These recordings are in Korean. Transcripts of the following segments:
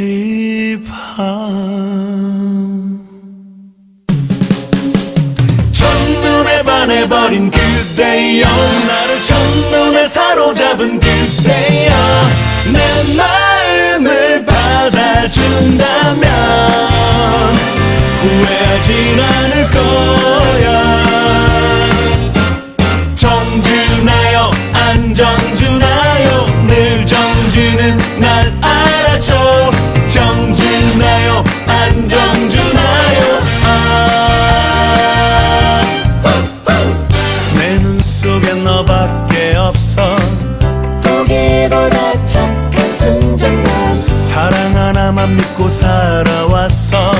이밤. 첫눈에 반해버린 그대여. 나를 첫눈에 사로잡은 그대여. 내 마음을 받아준다면 후회하진 않 없어. 보기보다 착한 순정만 사랑 하나만 믿고 살아왔어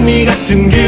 장미 같은 그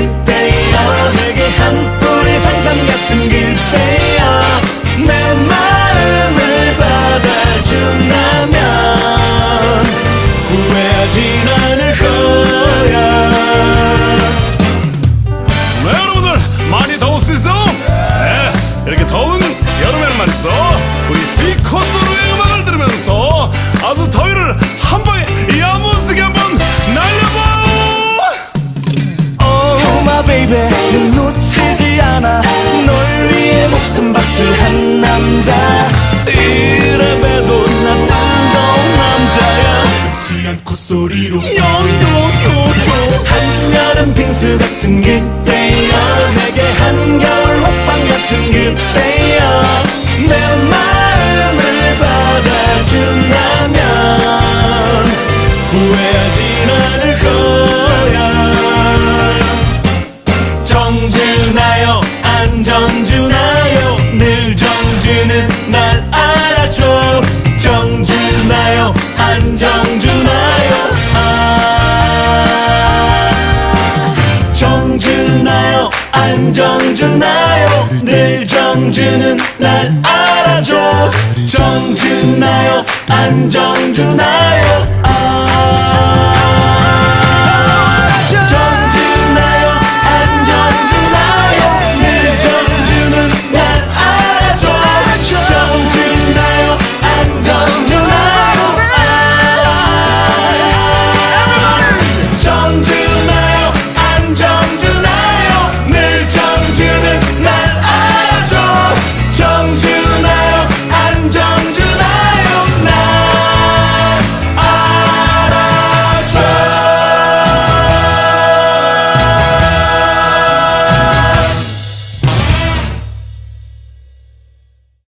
쓰지 않고 소리로. 요요요요. 한여름 빙수 같은 그때여 내게 한겨울 호빵 같은 그때여 내 마음을 받아준다면 후회하진 않을 거야. 정주나요 안정주나 정주나요 안정주나요. 늘 정주는 날 알아줘. 정주나요. 안정주나요